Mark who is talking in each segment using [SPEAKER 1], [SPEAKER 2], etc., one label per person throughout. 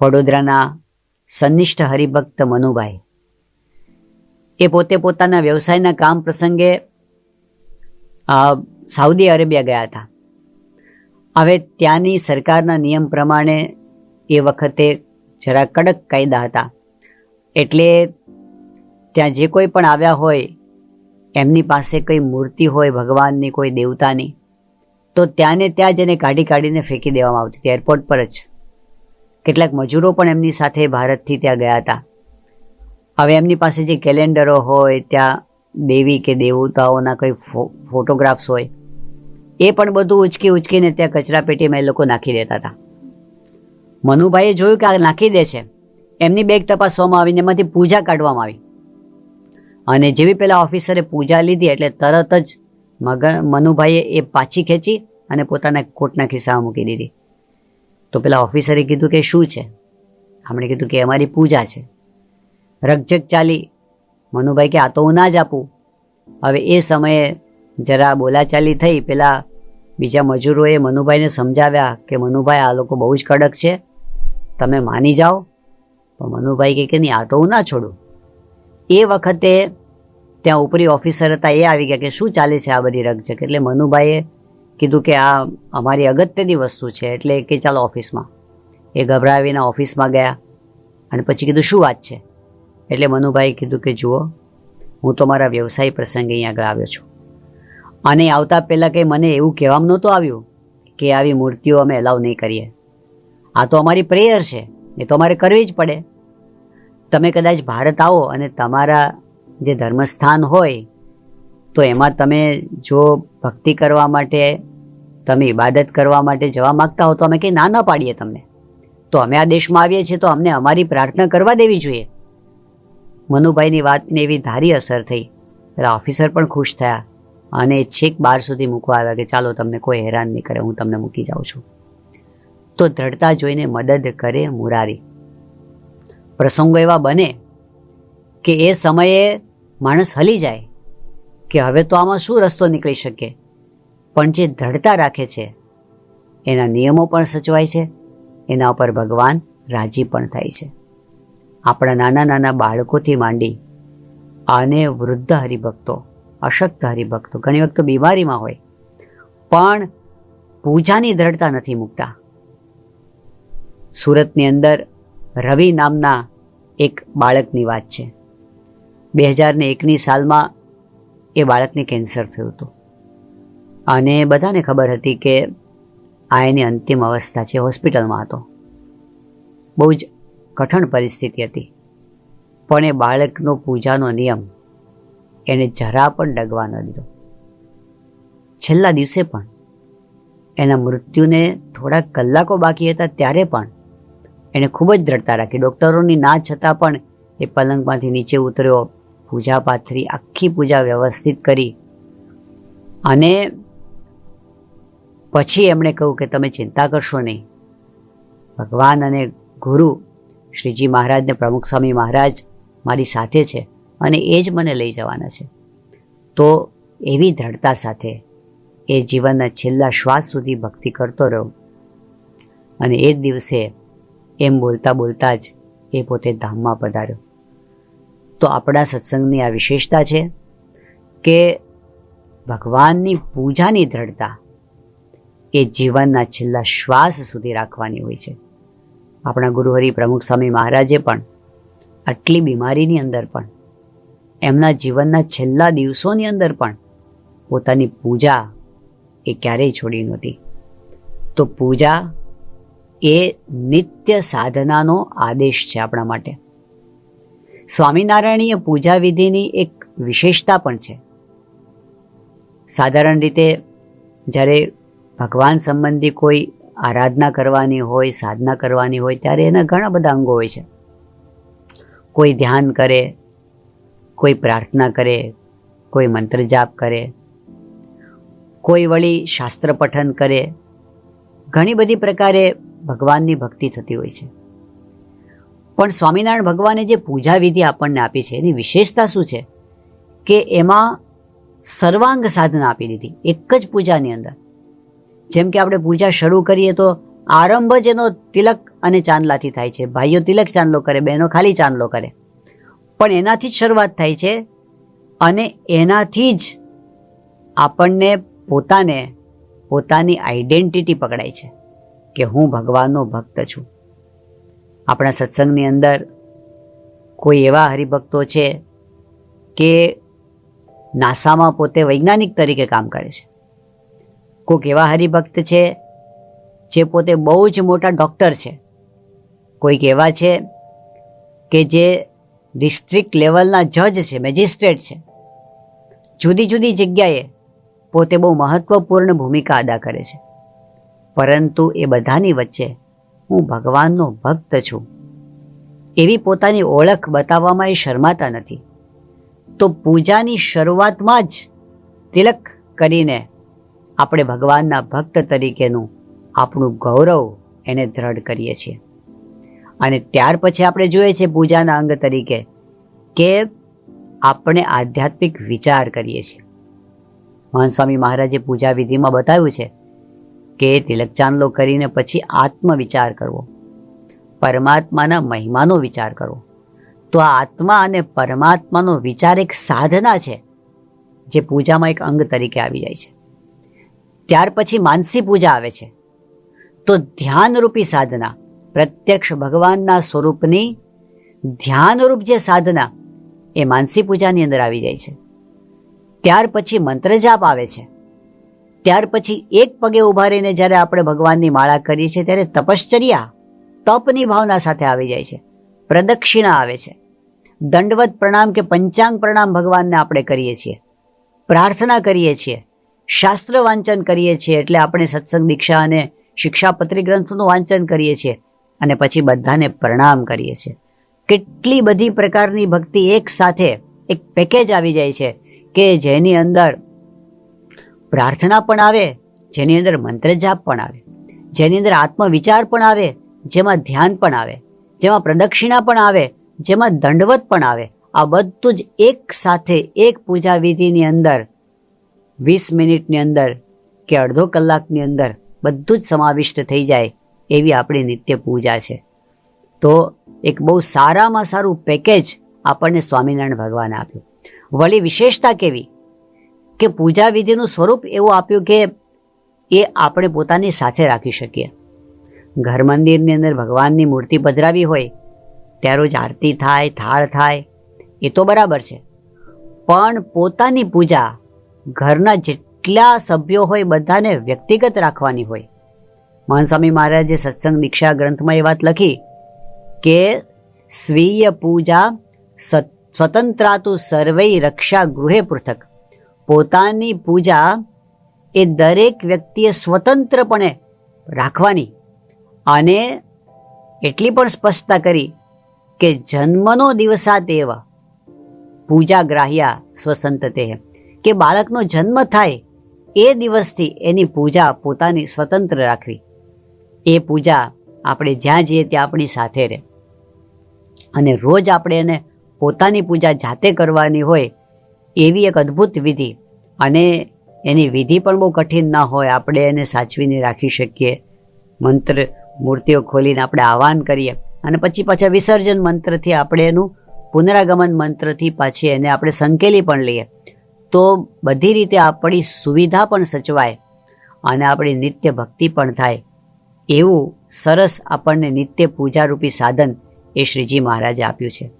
[SPEAKER 1] વડોદરાના સન્નિષ્ઠ હરિભક્ત મનુભાઈ. એ પોતે પોતાના વ્યવસાયના કામ પ્રસંગે સાઉદી અરેબિયા ગયા હતા. હવે ત્યાંની સરકારના નિયમ પ્રમાણે એ વખતે જરા કડક કાયદા હતા. એટલે ત્યાં જે કોઈ પણ આવ્યા હોય, એમની પાસે કંઈ મૂર્તિ હોય, ભગવાનની કોઈ દેવતાની, તો ત્યાંને ત્યાં જ એને કાઢી કાઢીને ફેંકી દેવામાં આવતી હતી, એરપોર્ટ પર જ. કેટલાક મજૂરો પણ એમની સાથે ભારતથી ત્યાં ગયા હતા. હવે એમની પાસે જે કેલેન્ડરો હોય, ત્યાં દેવી કે દેવતાઓના કંઈ ફોટોગ્રાફ્સ હોય, એ પણ બધું ઉચકી ઉચકીને ત્યાં કચરા પેટીમાં એ લોકો નાખી દેતા હતા. મનુભાઈએ જોયું કે આ નાખી દે છે. એમની બેગ તપાસવામાં આવીને એમાંથી પૂજા કાઢવામાં આવી. અને જેવી પેલા ઓફિસરે પૂજા લીધી એટલે તરત જ મગ મનુભાઈએ એ પાછી ખેંચી અને પોતાના કોટના ખિસ્સામાં મૂકી દીધી. તો પેલા ઓફિસરે કીધું કે શું છે? આપણે કીધું કે અમારી પૂજા છે. રકઝક ચાલી. મનુભાઈ કે, આ તો હું ના જ આપું. હવે એ સમયે જરા બોલાચાલી થઈ. પેલા બીજા મજૂરોએ મનુભાઈને સમજાવ્યા કે, મનુભાઈ, આ લોકો બહુ જ કડક છે. તમે માની જાઓ. પણ મનુભાઈ કહે કે નહીં, આ તો હું ના છોડું. એ વખતે ત્યાં ઉપરી ઓફિસર હતા એ આવી ગયા કે, શું ચાલે છે આ બધી રકઝક? એટલે મનુભાઈએ કીધું કે આ અમારી અગત્યની વસ્તુ છે, એટલે કે ચાલો ઓફિસમાં. એ ગભરાવીને ઓફિસમાં ગયા અને પછી કીધું, શું વાત છે? એટલે મનુભાઈ કીધું કે, જુઓ, હું તો મારા વ્યવસાય પ્રસંગે અહીંયા આગળ આવ્યો છું. અને આવતા પહેલાં કે મને એવું કહેવામાં નહોતું આવ્યું કે આવી મૂર્તિઓ અમે એલાવ નહીં કરીએ. આ તો અમારી પ્રેયર છે, એ તો અમારે કરવી જ પડે. તમે કદાચ ભારત આવો અને તમારા જે ધર્મસ્થાન હોય તો એમાં તમે જો ભક્તિ કરવા માટે, તમે ઇબાદત કરવા માટે જવા માગતા હો તો અમે કંઈ ના ના પાડીએ તમને. તો અમે આ દેશમાં આવીએ છીએ તો અમને અમારી પ્રાર્થના કરવા દેવી જોઈએ. મનુભાઈની વાતને એવી ધારી અસર થઈ. પેલા ઓફિસર પણ ખુશ થયા અને છેક બાર સુધી મૂકવા આવ્યા કે ચાલો તમને કોઈ હેરાન નહીં કરે, હું તમને મૂકી જાઉં છું. તો દ્રઢતા જોઈને મદદ કરે મુરારી. પ્રસંગો એવા બને કે એ સમયે માણસ હલી જાય. કે હવે તો આમાં શું રસ્તો નીકળી શકે? પણ જે ધડતા રાખે છે, એના નિયમો પણ સચવાય છે, એના ઉપર ભગવાન રાજી પણ થાય છે. આપણા નાના નાના બાળકોથી માંડી અને વૃદ્ધ હરિભક્તો અશક્ત હરિભક્તો ઘણી વખત બીમારીમાં હોય, પણ પૂજાની દ્રઢતા નથી મૂકતા. સુરતની અંદર રવિ નામના એક બાળકની વાત છે. બે હજાર ને એકની સાલમાં એ બાળકને કેન્સર થયું હતું. અને બધાને ખબર હતી કે આ એની અંતિમ અવસ્થા છે, હોસ્પિટલમાં હતો. બહુ જ કઠણ પરિસ્થિતિ હતી. પણ એ બાળકનો પૂજાનો નિયમ એને જરા પણ ડગવા ન દીધો. છેલ્લા દિવસે પણ એના મૃત્યુને થોડા કલાકો બાકી હતા ત્યારે પણ એણે ખૂબ જ દ્રઢતા રાખી. ડૉક્ટરોની ના છતાં પણ એ પલંગમાંથી નીચે ઉતર્યો પૂજા પાથરી, આખી પૂજા વ્યવસ્થિત કરી. અને પછી એમણે કહ્યું કે તમે ચિંતા કરશો નહીં. ભગવાન અને ગુરુ શ્રીજી મહારાજને, પ્રમુખ સ્વામી મહારાજ મારી સાથે છે અને એ જ મને લઈ જવાના છે. તો એવી દ્રઢતા સાથે એ જીવનના છેલ્લા શ્વાસ સુધી ભક્તિ કરતો રહ્યો. અને એ જ દિવસે એમ બોલતા બોલતા જ એ પોતે ધામમાં પધાર્યો. તો આપણા સત્સંગની આ વિશેષતા છે કે ભગવાનની પૂજાની દ્રઢતા એ જીવનના છેલ્લા શ્વાસ સુધી રાખવાની હોય છે. આપણા ગુરુહરિ પ્રમુખ સ્વામી મહારાજે પણ આટલી બીમારીની અંદર પણ, એમના જીવનના છેલ્લા દિવસોની અંદર પણ પોતાની પૂજા એ ક્યારેય છોડી નહોતી. તો પૂજા એ નિત્ય સાધનાનો આદેશ છે આપણા માટે. સ્વામિનારાયણીય પૂજા વિધિની એક વિશેષતા પણ છે. સાધારણ રીતે જ્યારે ભગવાન સંબંધી કોઈ આરાધના કરવાની હોય, સાધના કરવાની હોય, ત્યારે એના ઘણા બધા અંગો હોય છે. કોઈ ધ્યાન કરે, કોઈ પ્રાર્થના કરે, કોઈ મંત્ર જાપ કરે, કોઈ વળી શાસ્ત્ર પઠન કરે. ઘણી બધી પ્રકારે ભગવાનની ભક્તિ થતી હોય છે. પણ સ્વામિનારાયણ ભગવાને જે પૂજા વિધિ આપણને આપી છે, એની વિશેષતા શું છે? કે એમાં સર્વાંગ સાધના આપી દીધી, એક જ પૂજાની અંદર. જેમ કે આપણે પૂજા શરૂ કરીએ તો આરંભ જ એનો તિલક અને ચાંદલાથી થાય છે. ભાઈઓ તિલક ચાંદલો કરે, બહેનો ખાલી ચાંદલો કરે. પણ એનાથી જ શરૂઆત થાય છે અને એનાથી જ આપણને પોતાને, પોતાની આઈડેન્ટિટી પકડાય છે કે હું ભગવાનનો ભક્ત છું. આપણા સત્સંગની અંદર કોઈ એવા હરિભક્તો છે કે નાસામાં પોતે વૈજ્ઞાનિક તરીકે કામ કરે છે. કોઈક એવા હરિભક્ત છે જે પોતે બહુ જ મોટા ડૉક્ટર છે. કોઈક એવા છે કે જે ડિસ્ટ્રિક્ટ લેવલના જજ છે, મેજિસ્ટ્રેટ છે. જુદી જુદી જગ્યાએ પોતે બહુ મહત્વપૂર્ણ ભૂમિકા અદા કરે છે. પરંતુ એ બધાની વચ્ચે હું ભગવાનનો ભક્ત છું. એવી પોતાની ઓળખ બતાવવામાં એ શરમાતા નથી. તો પૂજાની શરૂઆતમાં જ તિલક કરીને આપણે ભગવાનના ભક્ત તરીકેનું આપણું ગૌરવ એને દ્રઢ કરીએ છીએ. અને ત્યાર પછી આપણે જોઈએ છીએ પૂજાના અંગ તરીકે કે આપણે આધ્યાત્મિક વિચાર કરીએ છીએ. મહાન સ્વામી મહારાજે પૂજા વિધિમાં બતાવ્યું છે કે તિલક ચાંદલો કરીને પછી આત્મવિચાર કરવો. પરમાત્માના મહિમાનો વિચાર કરવો. તો આ આત્મા અને પરમાત્માનો વિચાર એક સાધના છે, જે પૂજામાં એક અંગ તરીકે આવી જાય છે. ત્યાર પછી માનસી પૂજા આવે છે. તો ધ્યાનરૂપી સાધના, પ્રત્યક્ષ ભગવાનના સ્વરૂપની ધ્યાનરૂપ જે સાધના, એ માનસી પૂજાની અંદર આવી જાય છે. ત્યાર પછી મંત્ર જાપ આવે છે. ત્યાર પછી એક પગે ઊભા રહીને જ્યારે આપણે ભગવાનની માળા કરીએ છીએ ત્યારે તપશ્ચર્યા તપની ભાવના સાથે આવી જાય છે. પ્રદક્ષિણા આવે છે. દંડવત પ્રણામ કે પંચાંગ પ્રણામ ભગવાનને આપણે કરીએ છીએ. પ્રાર્થના કરીએ છીએ. શાસ્ત્ર વાંચન કરીએ છીએ એટલે આપણે સત્સંગ, દીક્ષા અને શિક્ષાપત્રી ગ્રંથનું વાંચન કરીએ છીએ અને પછી બધાને પ્રણામ કરીએ છીએ. કેટલી બધી પ્રકારની ભક્તિ એક સાથે, એક પેકેજ આવી જાય છે કે જેની અંદર પ્રાર્થના પણ આવે, જેની અંદર મંત્ર જાપ પણ આવે, જેની અંદર આત્મવિચાર પણ આવે, જેમાં ધ્યાન પણ આવે, જેમાં પ્રદક્ષિણા પણ આવે, જેમાં દંડવત પણ આવે. આ બધું જ એક સાથે એક પૂજા વિધિની અંદર, વીસ મિનિટની અંદર કે અડધો કલાકની અંદર બધું જ સમાવિષ્ટ થઈ જાય એવી આપણી નિત્ય પૂજા છે. તો એક બહુ સારામાં સારું પેકેજ આપણને સ્વામિનારાયણ ભગવાને આપ્યું. વળી વિશેષતા કેવી? કે પૂજા વિધિનું સ્વરૂપ એવું આપ્યું કે એ આપણે પોતાની સાથે રાખી શકીએ. ઘર મંદિરની અંદર ભગવાનની મૂર્તિ પધરાવી હોય ત્યાં રોજ આરતી થાય, થાળ થાય, એ તો બરાબર છે. પણ પોતાની પૂજા ઘરના જેટલા સભ્યો હોય, બધાને વ્યક્તિગત રાખવાની હોય. મહાન સ્વામી મહારાજે સત્સંગ દીક્ષા ગ્રંથમાં એ વાત લખી કે સ્વીય પૂજા સ્વતંત્રાતુ સર્વે રક્ષા ગૃહે પૃથક. પોતાની પૂજા એ દરેક વ્યક્તિએ સ્વતંત્રપણે રાખવાની. અને એટલી પણ સ્પષ્ટતા કરી કે જન્મનો દિવસા તેવા પૂજા ગ્રાહ્યા સ્વસંતતે. કે બાળકનો જન્મ થાય એ દિવસથી એની પૂજા પોતાની સ્વતંત્ર રાખવી. એ પૂજા આપણે જ્યાં જઈએ ત્યાં આપણી સાથે રહે. અને રોજ આપણે એને પોતાની પૂજા જાતે કરવાની હોય એવી એક અદ્ભુત વિધિ. અને એની વિધિ પણ બહુ કઠિન ના હોય, આપણે એને સાચવીને રાખી શકીએ. મંત્ર, મૂર્તિઓ ખોલીને આપણે આહવાન કરીએ. અને પછી પાછા વિસર્જન મંત્રથી આપણે એનું પુનરાગમન મંત્રથી પાછી એને આપણે સંકેલી પણ લઈએ. તો બધી રીતે આપણી સુવિધા પણ સચવાય અને આપણી નિત્ય ભક્તિ પણ થાય. એવું સરસ આપણને નિત્ય પૂજારૂપી સાધન એ શ્રીજી મહારાજે આપ્યું છે.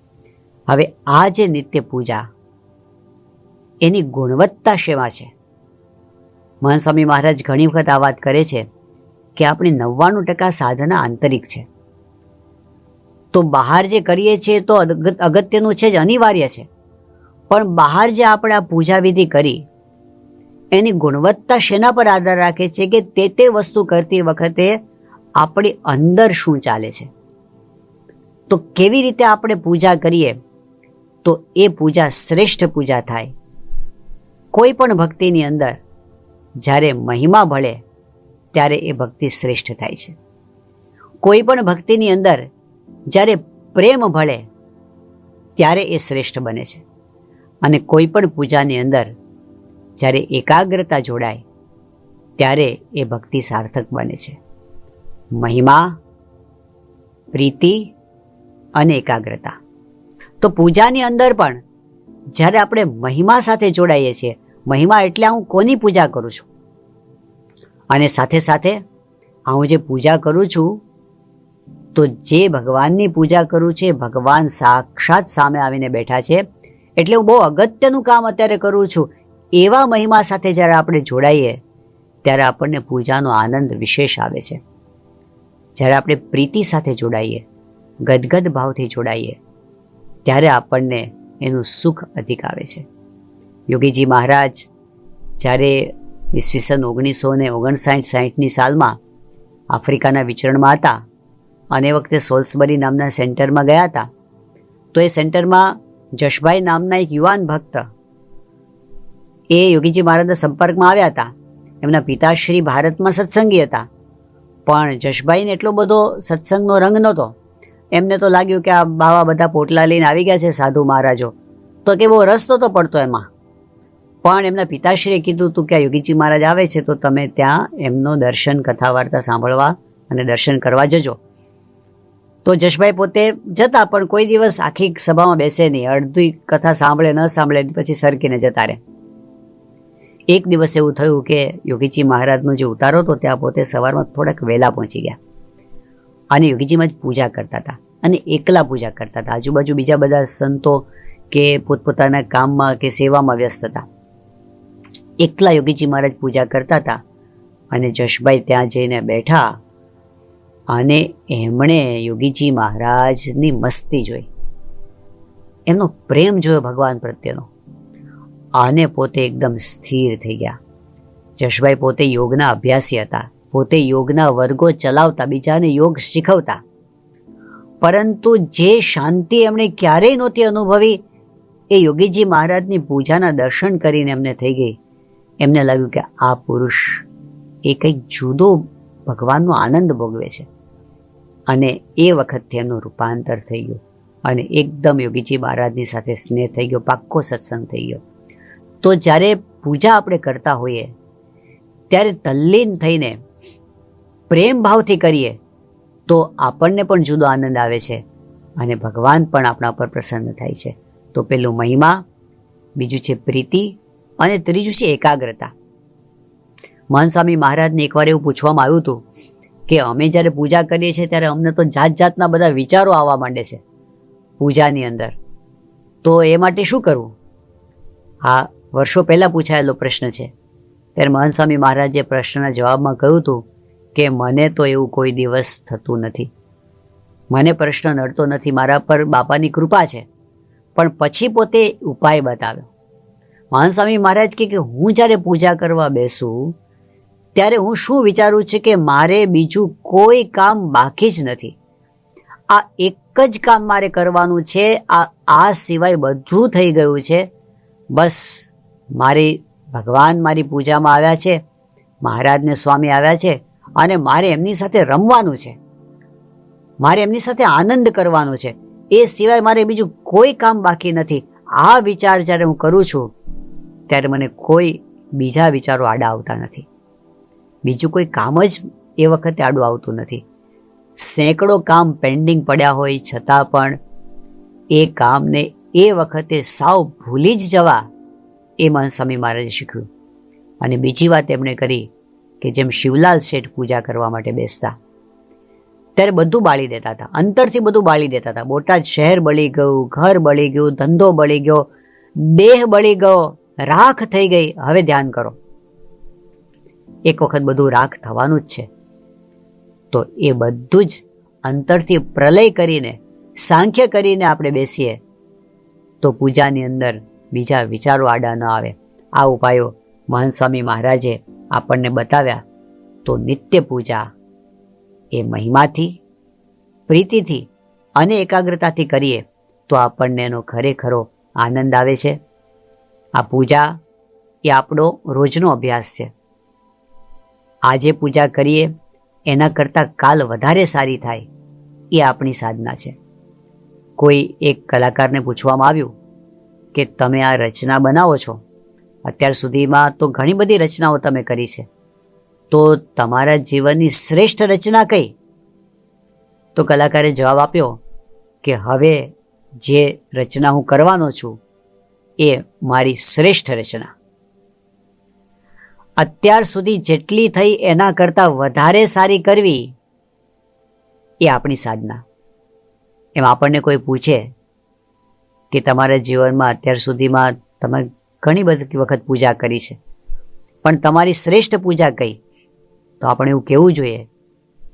[SPEAKER 1] હવે આ જે નિત્ય પૂજા એની ગુણવત્તા શેમાં છે. મહાસ્વામી મહારાજ ઘણી વખત આ વાત કરે છે કે આપણી નવ્વાણું ટકા સાધના આંતરિક છે. તો બહાર જે કરીએ છીએ તો અગત્યનું છે જ, અનિવાર્ય છે. પણ બહાર જે આપણે આ પૂજા વિધિ કરી, એની ગુણવત્તા શેના પર આધાર રાખે છે કે તે તે વસ્તુ કરતી વખતે આપણી અંદર શું ચાલે છે? તો કેવી રીતે આપણે પૂજા કરીએ? તો એ પૂજા શ્રેષ્ઠ પૂજા થાય. કોઈ પણ ભક્તિની અંદર જ્યારે મહિમા ભળે, ત્યારે એ ભક્તિ શ્રેષ્ઠ થાય છે. કોઈ પણ ભક્તિની અંદર જ્યારે પ્રેમ ભળે, ત્યારે એ શ્રેષ્ઠ બને છે. અને કોઈ પણ પૂજાની અંદર જ્યારે એકાગ્રતા જોડાય, ત્યારે એ ભક્તિ સાર્થક બને છે. મહિમા, પ્રીતિ અને એકાગ્રતા. તો પૂજાની અંદર પણ જ્યારે આપણે મહિમા સાથે જોડાઈએ છીએ મહિમા એટલે હું કોની પૂજા કરું છું? અને સાથે સાથે હું જે પૂજા કરું છું, તો જે ભગવાનની પૂજા કરું છે, ભગવાન સાક્ષાત સામે આવીને બેઠા છે. એટલે હું બહુ અગત્યનું કામ અત્યારે કરું છું. એવા મહિમા સાથે જ્યારે આપણે જોડાઈએ, ત્યારે આપણને પૂજાનો આનંદ વિશેષ આવે છે. જ્યારે આપણે પ્રીતિ સાથે જોડાઈએ, ગદગદ ભાવથી જોડાઈએ, ત્યારે આપણને એનું સુખ અધિક આવે છે. યોગીજી મહારાજ, જ્યારે ઈસવીસન ઓગણીસો ને ઓગણસાઠ સાઠની સાલમાં આફ્રિકાના વિચરણમાં હતા અને વખતે સોલ્સબરી નામના સેન્ટરમાં ગયા હતા, તો એ સેન્ટરમાં જશભાઈ નામના એક યુવાન ભક્ત એ યોગીજી મહારાજના સંપર્કમાં આવ્યા હતા. એમના પિતાશ્રી ભારતમાં સત્સંગી હતા. પણ જશભાઈને એટલો બધો સત્સંગનો રંગ નહોતો. એમને તો લાગ્યું કે આ બાવા બધા પોટલા લઈને આવી ગયા છે સાધુ મહારાજો. તો કે બહુ રસ તો પડતો એમાં. પણ એમના પિતાશ્રીએ કીધું હતું કે આ યોગીજી મહારાજ આવે છે, તો તમે ત્યાં એમનો દર્શન કથા વાર્તા સાંભળવા અને દર્શન કરવા જજો. તો જશભાઈ પોતે જતા, પણ કોઈ દિવસ આખી સભામાં બેસે નહીં. અડધી કથા સાંભળે, ન સાંભળે પછી સરકીને જતા રહે. એક દિવસ એવું થયું કે યોગીજી મહારાજનો જે ઉતારો હતો, ત્યાં પોતે સવારમાં થોડાક વહેલા પહોંચી ગયા. અને યોગીજીમાં જ પૂજા કરતા હતા અને એકલા પૂજા કરતા હતા. આજુબાજુ બીજા બધા સંતો કે પોતપોતાના કામમાં કે સેવામાં વ્યસ્ત હતા. એકલા યોગીજી મહારાજ પૂજા કરતા હતા અને જશભાઈ ત્યાં જઈને બેઠા અને એમણે યોગીજી મહારાજની મસ્તી જોઈ. એમનો પ્રેમ જોયો ભગવાન પ્રત્યેનો. અને પોતે એકદમ સ્થિર થઈ ગયા. જશભાઈ પોતે યોગના અભ્યાસી હતા. પોતે યોગના વર્ગો ચલાવતા, બીજાને યોગ શીખવતા. પરંતુ જે શાંતિ એમણે ક્યારેય નહોતી અનુભવી, એ યોગીજી મહારાજની પૂજાના દર્શન કરીને એમને થઈ ગઈ. એમને લાગ્યું કે આ પુરુષ એ કંઈક જુદો ભગવાનનો આનંદ ભોગવે છે. અને એ વખતથી એમનું રૂપાંતર થઈ ગયું. અને એકદમ યોગીજી મહારાજની સાથે સ્નેહ થઈ ગયો, પાક્કો સત્સંગ થઈ ગયો. તો જ્યારે પૂજા આપણે કરતા હોઈએ, ત્યારે તલ્લીન થઈને પ્રેમ ભાવથી કરીએ, તો આપણને પણ જુદો આનંદ આવે છે અને ભગવાન પણ આપણા પર પ્રસન્ન થાય છે. તો પેલું મહિમા, બીજું છે પ્રીતિ અને ત્રીજું છે એકાગ્રતા. મનસ્વામી મહારાજને એકવાર એવું પૂછવામાં આવ્યું હતું કે અમે જ્યારે પૂજા કરીએ છીએ ત્યારે અમને તો જાત જાતના બધા વિચારો આવવા માંડે છે પૂજાની અંદર. તો એ માટે શું કરવું? હા વર્ષો પહેલાં પૂછાયેલો પ્રશ્ન છે. ત્યારે મહાનસ્વામી મહારાજે પ્રશ્નના જવાબમાં કહ્યું હતું કે મને તો એવું કોઈ દિવસ થતું નથી. મને પ્રશ્ન નડતો નથી, મારા પર બાપાની કૃપા છે. પણ પછી પોતે ઉપાય બતાવ્યો. મહાન સ્વામી મહારાજ કે હું જ્યારે પૂજા કરવા બેસું, ત્યારે હું શું વિચારું છું કે મારે બીજું કોઈ કામ બાકી જ નથી. આ એક જ કામ મારે કરવાનું છે, આ આ સિવાય બધું થઈ ગયું છે. બસ મારી, ભગવાન મારી પૂજામાં આવ્યા છે, મહારાજને સ્વામી આવ્યા છે, અને મારે એમની સાથે રમવાનું છે. મારે એમની સાથે આનંદ કરવાનો છે. એ સિવાય મારે બીજું કોઈ કામ બાકી નથી. આ વિચાર જ્યારે હું કરું છું ત્યારે મને કોઈ બીજા વિચારો આડા આવતા નથી. બીજું કોઈ કામ જ એ વખતે આડું આવતું નથી. સેંકડો કામ પેન્ડિંગ પડ્યા હોય, છતાં પણ એ કામને એ વખતે સાવ ભૂલી જ જવા એ મહંત સ્વામી મહારાજે શીખ્યું અને બીજી વાત એમણે કરી કે જેમ શિવલાલ શેઠ પૂજા કરવા માટે બેસતા, ત્યારે બધું બાળી દેતા હતા. અંતરથી બધું બાળી દેતા હતા. બોટાદ શહેર બળી ગયું, ઘર બળી ગયું, ધંધો બળી ગયો, દેહ બળી ગયો. રાખ થઈ ગઈ. હવે ધ્યાન કરો. એક વખત બધું રાખ થવાનું જ છે. તો એ બધું જ અંતરથી પ્રલય કરીને, સાંખ્ય કરીને આપણે બેસીએ. તો પૂજાની અંદર બીજા વિચારો આડા ન આવે. આ ઉપાયો મહાન સ્વામી મહારાજે આપણને બતાવ્યા. તો નિત્ય પૂજા એ મહિમાથી, પ્રીતિથી અને એકાગ્રતાથી કરીએ તો આપણને એનો ખરેખરો આનંદ આવે છે. આ પૂજા એ આપણો રોજનો અભ્યાસ છે. આજે પૂજા કરીએ, એના કરતાં કાલ વધારે સારી થાય એ આપણી સાધના છે. કોઈ એક કલાકારને પૂછવામાં આવ્યું કે તમે આ રચના બનાવો છો? અત્યાર સુધીમાં તો ઘણી બધી રચનાઓ તમે કરી છે. તો તમારા જીવનની શ્રેષ્ઠ રચના કઈ? તો કલાકારે જવાબ આપ્યો કે હવે જે રચના હું કરવાનો છું એ મારી શ્રેષ્ઠ રચના. અત્યાર સુધી જેટલી થઈ એના કરતાં વધારે સારી કરવી એ આપણી સાધના. એમ આપણને કોઈ પૂછે કે તમારા જીવનમાં અત્યાર સુધીમાં તમે ઘણી બધી વખત પૂજા કરી છે, પણ તમારી શ્રેષ્ઠ પૂજા કઈ? તો આપણે એવું કહેવું જોઈએ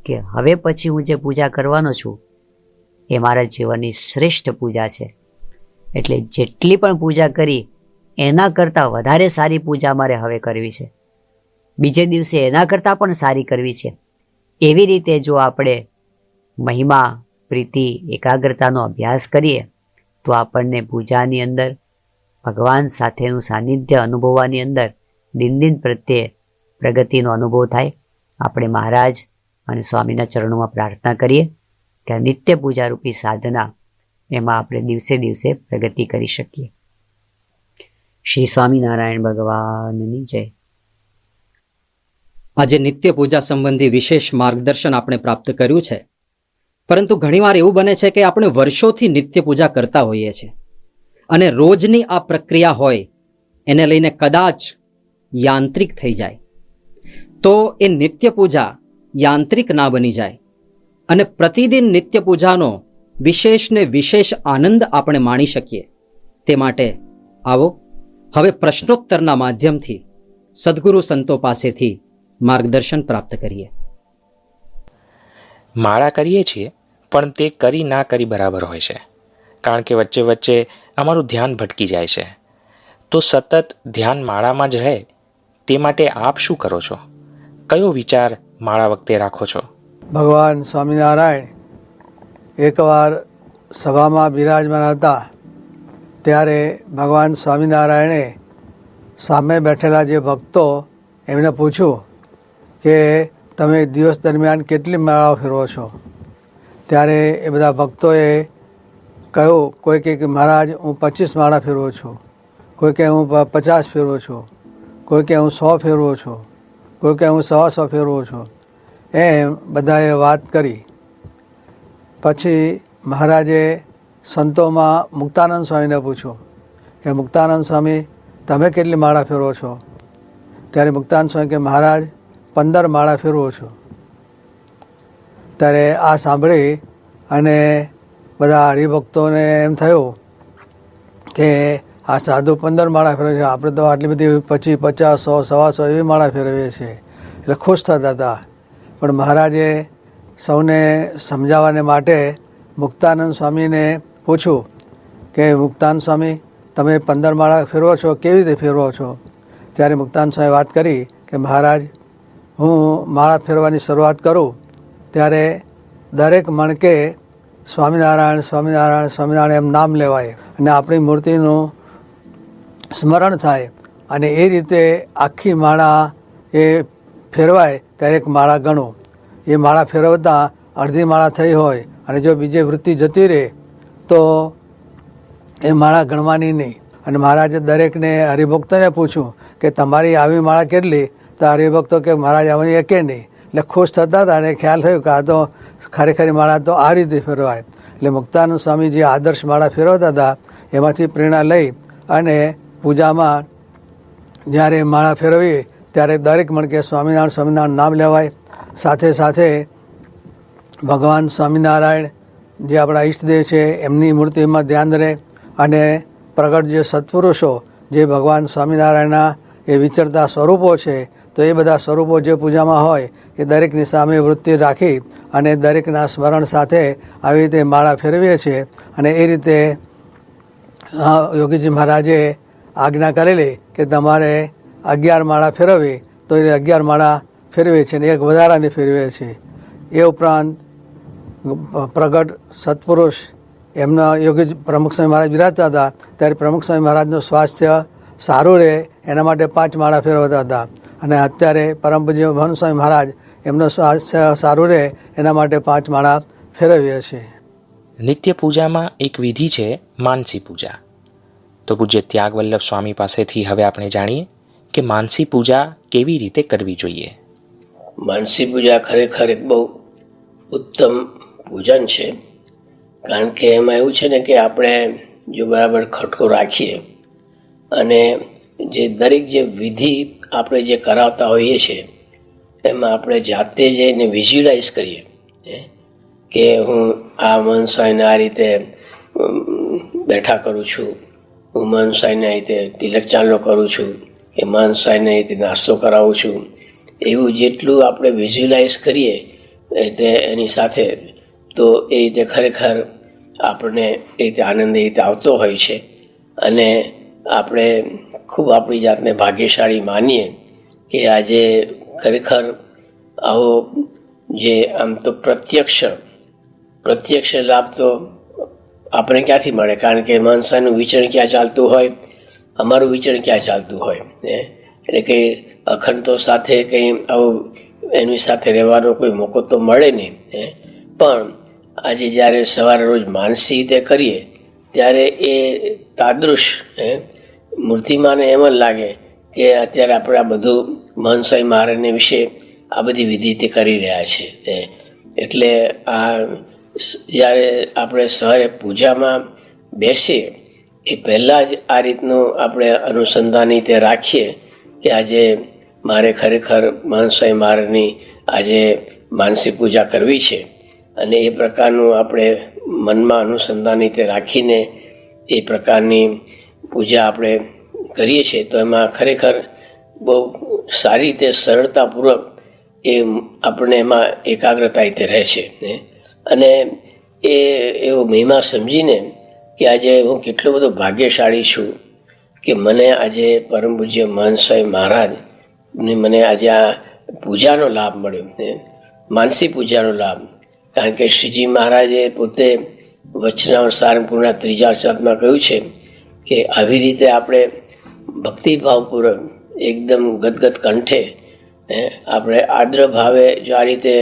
[SPEAKER 1] કે હવે પછી હું જે પૂજા કરવાનો છું એ મારા જીવનની શ્રેષ્ઠ પૂજા છે. એટલે જેટલી પણ પૂજા કરી, એના કરતાં વધારે સારી પૂજા મારે હવે કરવી છે. બીજે દિવસે એના કરતાં પણ સારી કરવી છે. એવી રીતે જો આપણે મહિમા, પ્રીતિ, એકાગ્રતાનો અભ્યાસ કરીએ, તો આપણને પૂજાની અંદર, ભગવાન સાથેનું સાનિધ્ય અનુભવવાની અંદર દિન દિન પ્રત્યે પ્રગતિનો અનુભવ થાય. આપણે મહારાજ અને સ્વામીના ચરણોમાં પ્રાર્થના કરીએ કે નિત્ય પૂજારૂપી સાધના એમાં આપણે દિવસે દિવસે પ્રગતિ કરી શકીએ. શ્રી સ્વામિનારાયણ ભગવાનની જય.
[SPEAKER 2] આજે નિત્ય પૂજા સંબંધી વિશેષ માર્ગદર્શન આપણે પ્રાપ્ત કર્યું છે. પરંતુ ઘણીવાર એવું બને છે કે આપણે વર્ષોથી નિત્ય પૂજા કરતા હોઈએ છીએ. અને રોજની આ પ્રક્રિયા હોય, એને લઈને કદાચ યાંત્રિક થઈ જાય. તો એ નિત્ય પૂજા યાંત્રિક ના બની જાય. અને પ્રતિદિન નિત્ય પૂજાનો વિશેષ ને વિશેષ આનંદ આપણે માણી શકીએ. તે માટે આવો હવે પ્રશ્નોત્તરના માધ્યમથી સદગુરુ સંતો પાસેથી માર્ગદર્શન પ્રાપ્ત કરીએ.
[SPEAKER 3] માળા કરીએ છીએ પણ તે કરી ના કરી બરાબર હોય છે. કારણ કે વચ્ચે વચ્ચે અમારું ધ્યાન ભટકી જાય છે. તો સતત ધ્યાન માળામાં જ રહે તે માટે આપ શું કરો છો? કયો વિચાર માળા વખતે રાખો છો?
[SPEAKER 4] ભગવાન સ્વામિનારાયણ એકવાર સભામાં બિરાજમાન હતા, ત્યારે ભગવાન સ્વામિનારાયણે સામે બેઠેલા જે ભક્તો એમને પૂછ્યું કે, તમે દિવસ દરમિયાન કેટલી મેળાઓ ફેરવો છો? ત્યારે એ બધા ભક્તોએ કહ્યું, કોઈ કે, મહારાજ, હું પચીસ માળા ફેરવું છું. કોઈ કે હું પચાસ ફેરવું છું. કોઈ કે હું સો ફેરવું છું. કોઈ કે હું સવા સો ફેરવું છું. એમ બધાએ વાત કરી. પછી મહારાજે સંતોમાં મુક્તાનંદ સ્વામીને પૂછ્યું કે, મુક્તાનંદ સ્વામી, તમે કેટલી માળા ફેરવો છો? ત્યારે મુક્તાનંદ સ્વામી કે, મહારાજ, પંદર માળા ફેરવો છું. ત્યારે આ સાંભળી અને બધા હરિભક્તોને એમ થયું કે, આ સાધુ પંદર માળા ફેરવે છે. આપણે તો આટલી બધી પચીસ પચાસ સો સવા સો એવી માળા ફેરવીએ છીએ. એટલે ખુશ થતા હતા. પણ મહારાજે સૌને સમજાવવાને માટે મુક્તાનંદ સ્વામીને પૂછ્યું કે, મુક્તાનંદ સ્વામી, તમે પંદર માળા ફેરવો છો, કેવી રીતે ફેરવો છો? ત્યારે મુક્તાન સ્વામી વાત કરી કે, મહારાજ, હું માળા ફેરવાની શરૂઆત કરું ત્યારે દરેક મણકે સ્વામિનારાયણ સ્વામિનારાયણ સ્વામિનારાયણ એમ નામ લેવાય અને આપણી મૂર્તિનું સ્મરણ થાય અને એ રીતે આખી માળા એ ફેરવાય ત્યારે એક માળા ગણું. એ માળા ફેરવતા અડધી માળા થઈ હોય અને જો બીજે વૃત્તિ જતી રહે, તો એ માળા ગણવાની નહીં. અને મહારાજે દરેકને હરિભક્તોને પૂછ્યું કે તમારી આવી માળા કેટલી? તો હરિભક્તો કે મહારાજ આવી એકે નહીં. એટલે ખુશ થતા હતા અને ખ્યાલ થયો કે આ તો ખરેખરી માળા તો આ રીતે ફેરવાય. એટલે મુક્તાનંદ સ્વામી જે આદર્શ માળા ફેરવતા હતા, એમાંથી પ્રેરણા લઈ અને પૂજામાં જ્યારે માળા ફેરવીએ, ત્યારે દરેક મણકે સ્વામિનારાયણ સ્વામિનારાયણ નામ લેવાય. સાથે સાથે ભગવાન સ્વામિનારાયણ જે આપણા ઈષ્ટદેવ છે, એમની મૂર્તિમાં ધ્યાન રહે અને પ્રગટ જે સત્પુરુષો જે ભગવાન સ્વામિનારાયણના એ વિચરતા સ્વરૂપો છે, તો એ બધા સ્વરૂપો જે પૂજામાં હોય, એ દરેકની સામે વૃત્તિ રાખી અને દરેકના સ્મરણ સાથે આવી રીતે માળા ફેરવીએ છીએ અને એ રીતે યોગીજી મહારાજે આજ્ઞા કરેલી કે તમારે અગિયાર માળા ફેરવવી, તો એ અગિયાર માળા ફેરવે છે અને એક વધારાને ફેરવે છે. એ ઉપરાંત, પ્રગટ સત્પુરુષ એમના યોગ્ય પ્રમુખ સ્વામી મહારાજ બિરાજતા હતા. ત્યારે પ્રમુખ સ્વામી મહારાજનું સ્વાસ્થ્ય સારું રહે, એના માટે પાંચ માળા ફેરવતા હતા. અને અત્યારે પરમ પૂજ્ય સ્વામી મહારાજ એમનું સ્વાસ્થ્ય સારું રહે, એના માટે પાંચ માળા ફેરવીએ છીએ.
[SPEAKER 3] નિત્ય પૂજામાં એક વિધિ છે, માનસી પૂજા. તો પૂજ્ય ત્યાગવલ્લભ સ્વામી પાસેથી હવે આપણે જાણીએ કે માનસી પૂજા કેવી રીતે કરવી જોઈએ.
[SPEAKER 5] માનસી પૂજા ખરેખર એક બહુ ઉત્તમ પૂજન છે. કારણ કે એમાં એવું છે ને કે આપણે જો બરાબર ખટકો રાખીએ અને જે દરેક જે વિધિ આપણે જે કરાવતા હોઈએ છીએ એમાં આપણે જાતે જ એને વિઝ્યુલાઇઝ કરીએ કે હું આ મનસાઈને આ રીતે બેઠા કરું છું, હું મનસાઈને આ રીતે તિલક ચાંદલો કરું છું, કે મનસાઈને રીતે નાસ્તો કરાવું છું એવું જેટલું આપણે વિઝ્યુલાઇઝ કરીએ, એ તે એની સાથે, તો એ રીતે ખરેખર આપણને એ રીતે આનંદ એ રીતે આવતો હોય છે. અને આપણે ખૂબ આપણી જાતને ભાગ્યશાળી માનીએ કે આજે ખરેખર આવો જે આમ તો પ્રત્યક્ષ પ્રત્યક્ષ લાભ તો આપણે ક્યાંથી મળે? કારણ કે માણસાનું વિચરણ ક્યાં ચાલતું હોય? અમારું વિચરણ ક્યાં ચાલતું હોય? હે? એટલે કે અખંડતો સાથે કંઈ આવું એની સાથે રહેવાનો કોઈ મોકો તો મળે નહીં પણ આજે જ્યારે સવારે રોજ માનસી રીતે કરીએ, ત્યારે એ તાદૃશ મૂર્તિમાને એમ જ લાગે કે અત્યારે આપણે આ બધું મહનસાઈ મહારાજને વિશે આ બધી વિધિ તે કરી રહ્યા છે એટલે આ જ્યારે આપણે સવારે પૂજામાં બેસીએ, એ પહેલાં જ આ રીતનું આપણે અનુસંધાન રીતે રાખીએ કે આજે મારે ખરેખર માનસાઈ મહારાજની આજે માનસી પૂજા કરવી છે. અને એ પ્રકારનું આપણે મનમાં અનુસંધાન રીતે રાખીને એ પ્રકારની પૂજા આપણે કરીએ છીએ. તો એમાં ખરેખર બહુ સારી રીતે સરળતાપૂર્વક એ આપણને એમાં એકાગ્રતા રીતે રહે છે. અને એ એવો મહિમા સમજીને કે આજે હું કેટલો બધો ભાગ્યશાળી છું. કે મને આજે પરમ પૂજ્ય મહંત સ્વામી મહારાજ મને આજે આ પૂજાનો લાભ મળ્યો. માનસી પૂજાનો લાભ. કારણ કે શ્રીજી મહારાજે પોતે વચનાવર સારંગપુરના ત્રીજા સાતમાં કહ્યું છે કે આવી રીતે આપણે ભક્તિભાવપૂર્વક એકદમ ગદગદ કંઠે આપણે આર્દ્ર ભાવે જો આ રીતે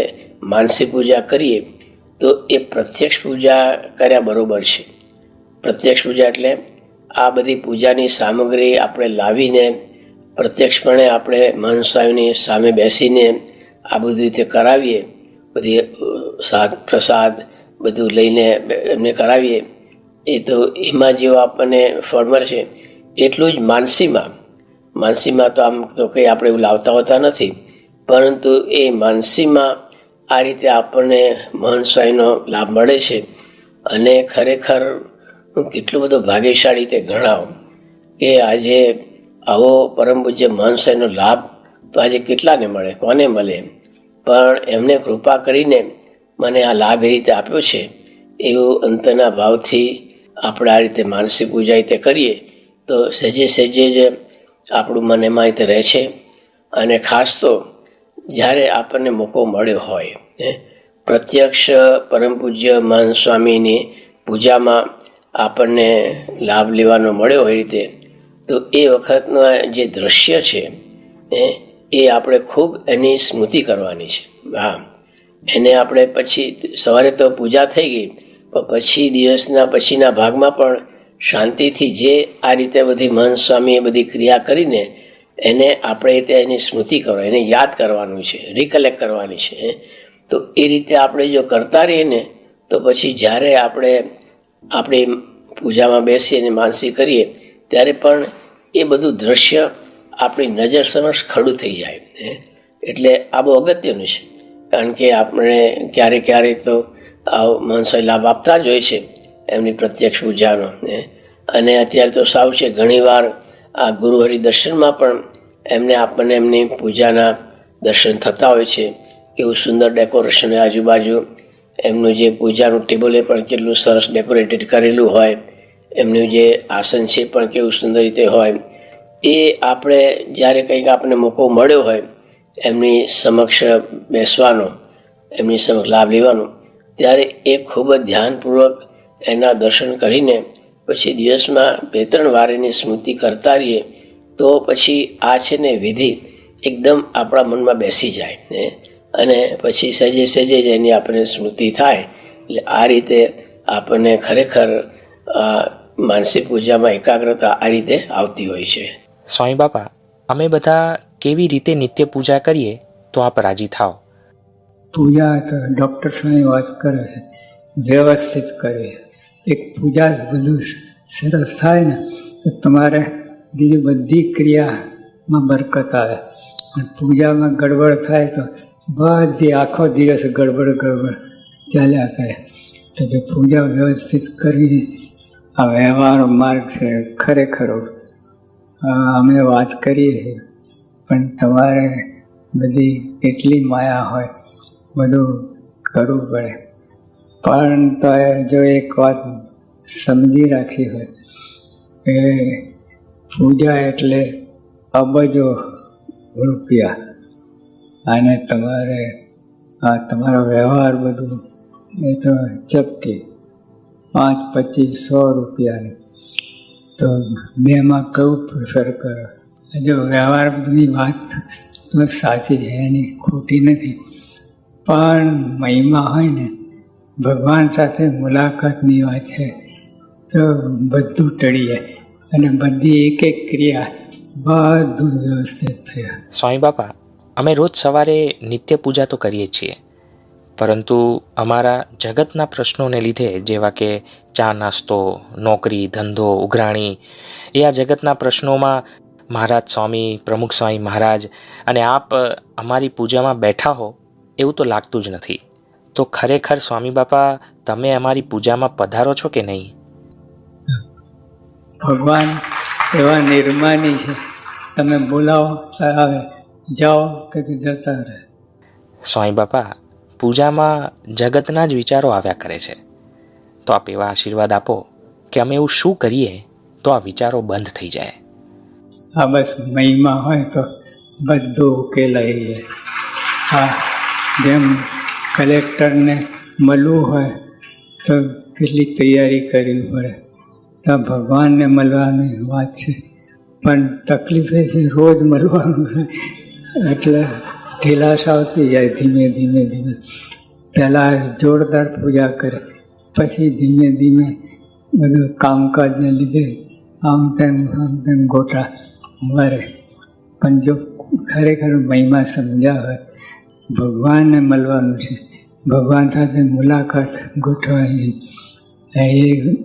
[SPEAKER 5] માનસી પૂજા કરીએ, તો એ પ્રત્યક્ષ પૂજા કર્યા બરાબર છે. પ્રત્યક્ષ પૂજા એટલે આ બધી પૂજાની સામગ્રી આપણે લાવીને, પ્રત્યક્ષપણે આપણે મહંત સ્વામીની સામે બેસીને આ બધું રીતે કરાવીએ, બધી સાદ, પ્રસાદ બધું લઈને એમને કરાવીએ. એ તો એમાં જેવો આપણને ફળ મળશે એટલું જ માનસીમાં. માનસીમાં તો આમ તો કંઈ આપણે એવું લાવતા હોતા નથી. પરંતુ એ માનસીમાં આ રીતે આપણને મહંત સ્વામીનો લાભ મળે છે. અને ખરેખર હું કેટલું બધો ભાગ્યશાળી તે ગણાવ કે આજે આવો પરમ પૂજ્ય મહંત લાભ તો આજે કેટલાને મળે, કોને મળે? પણ એમને કૃપા કરીને મને આ લાભ એ રીતે આપ્યો છે, એવું અંતના ભાવથી આપણે આ રીતે માનસિક પૂજા રીતે કરીએ તો સહેજે સહેજે જ આપણું મન એમાં રીતે રહે છે. અને ખાસ તો જ્યારે આપણને મોકો મળ્યો હોય પ્રત્યક્ષ પરમ પૂજ્ય મહંત સ્વામીની પૂજામાં આપણને લાભ લેવાનો મળ્યો એ રીતે, તો એ વખતના જે દ્રશ્ય છે એ આપણે ખૂબ એની સ્મૃતિ કરવાની છે. હા. એને આપણે પછી સવારે તો પૂજા થઈ ગઈ, પણ પછી દિવસના પછીના ભાગમાં પણ શાંતિથી જે આ રીતે બધી મહંત સ્વામીએ બધી ક્રિયા કરીને એને આપણે ત્યાં એની સ્મૃતિ કરો એને યાદ કરવાનું છે રિકલેક્ટ કરવાની છે તો એ રીતે આપણે જો કરતા રહીએ ને, તો પછી જ્યારે આપણે આપણી પૂજામાં બેસી અને માનસી કરીએ, ત્યારે પણ એ બધું દ્રશ્ય આપણી નજર સમક્ષ ખડું થઈ જાય. એટલે આ બહુ અગત્યનું છે. કારણ કે આપણે ક્યારેક ક્યારેક તો માણસોએ લાભ આપતા જ હોય છે એમની પ્રત્યક્ષ પૂજાનો. અને અત્યારે તો સાવ છે, ઘણીવાર આ ગુરુ હરિ દર્શનમાં પણ એમને આપણને એમની પૂજાના દર્શન થતા હોય છે. એવું સુંદર ડેકોરેશન આજુબાજુ. એમનું જે પૂજાનું ટેબલ એ પણ કેટલું સરસ ડેકોરેટેડ કરેલું હોય, એમનું જે આસન છે પણ કેવું સુંદર રીતે હોય. એ આપણે જ્યારે કંઈક આપણને મોકો મળ્યો હોય, એમની સમક્ષ બેસવાનો, એમની સમક્ષ લાભ લેવાનો, ત્યારે એ ખૂબ જ ધ્યાનપૂર્વક એના દર્શન કરીને પછી દિવસમાં બે ત્રણ વાર એની સ્મૃતિ કરતા રહીએ, તો પછી આ છે ને વિધિ એકદમ આપણા મનમાં બેસી જાય ને. અને પછી સજે સજે જ એની આપણને સ્મૃતિ થાય. એટલે આ રીતે આપણને ખરેખર માનસિક પૂજામાં એકાગ્રતા આ રીતે આવતી હોય છે.
[SPEAKER 3] સ્વામી બાપા અમે બધા કેવી રીતે નિત્ય પૂજા કરીએ તો આપ રાજી થાઓ.
[SPEAKER 6] પૂજા તો ડૉક્ટર સાહેબ વાત કરે છે વ્યવસ્થિત કરે એક પૂજા જ બધું સરસ થાય ને તો તમારે બીજી બધી ક્રિયામાં બરકત આવે. અને પૂજામાં ગડબડ થાય તો બધી આખો દિવસ ગડબડ ગડબડ ચાલ્યા કરે. તો જો પૂજા વ્યવસ્થિત કરીને આ વ્યવહાર માર્ગ છે ખરેખર. અમે વાત કરીએ છીએ, પણ તમારે બધી એટલી માયા હોય, બધું કરવું પડે. પણ તો જો એક વાત સમજી રાખી હોય કે પૂજા એટલે અબજો રૂપિયા. અને તમારે, આ તમારો વ્યવહાર બધું એ તો ચપટી. પાંચ, પચીસ, સો રૂપિયાની. તો બેમાં કયું પ્રિફર કરો? જો વ્યવહારની વાત તો સાચી છે, એની ખોટી નથી. પણ મહિમા હોય ને, ભગવાન સાથે મુલાકાતની વાત છે, તો બધું ટળી જાય. અને બધી એક એક ક્રિયા બધું વ્યવસ્થિત થયા.
[SPEAKER 3] સ્વામી બાપા અમે રોજ સવારે નિત્ય પૂજા તો કરીએ છીએ, પરંતુ અમારા જગતના પ્રશ્નોને લીધે જેવા કે ચા નાસ્તો, નોકરી, ધંધો, ઉઘરાણી, એ આ જગતના પ્રશ્નોમાં મહારાજ સ્વામી, પ્રમુખ સ્વામી મહારાજ અને આપ અમારી પૂજામાં બેઠા હો એવું તો લાગતું જ નથી. તો ખરેખર સ્વામી બાપા, તમે અમારી પૂજામાં પધારો છો કે નહીં?
[SPEAKER 6] ભગવાન એવા નિર્માની છે. તમે બોલાવો આવે. જાઓ કે જતા રહે.
[SPEAKER 3] સ્વામી બાપા પૂજામાં જગતના જ વિચારો આવ્યા કરે છે. તો આપ એવા આશીર્વાદ આપો કે અમે એવું શું કરીએ તો આ વિચારો બંધ થઈ જાય.
[SPEAKER 6] આ બસ મહિમા હોય તો બધું ઉકેલાઈ જાય હા જેમ કલેક્ટરને મળવું હોય તો કેટલી તૈયારી કરવી પડે. તો ભગવાનને મળવાની વાત છે. પણ તકલીફ એ છે રોજ મળવાનું એટલે ઢીલાશ આવતી જાય ધીમે ધીમે ધીમે. પહેલાં જોરદાર પૂજા કરે, પછી ધીમે ધીમે બધું કામકાજને લીધે આમ તેમ આમ તેમ ગોટા વરે પણ જો ખરેખર મહિમા સમજાવે ભગવાનને મળવાનું છે. ભગવાન સાથે મુલાકાત ગોઠવાની એ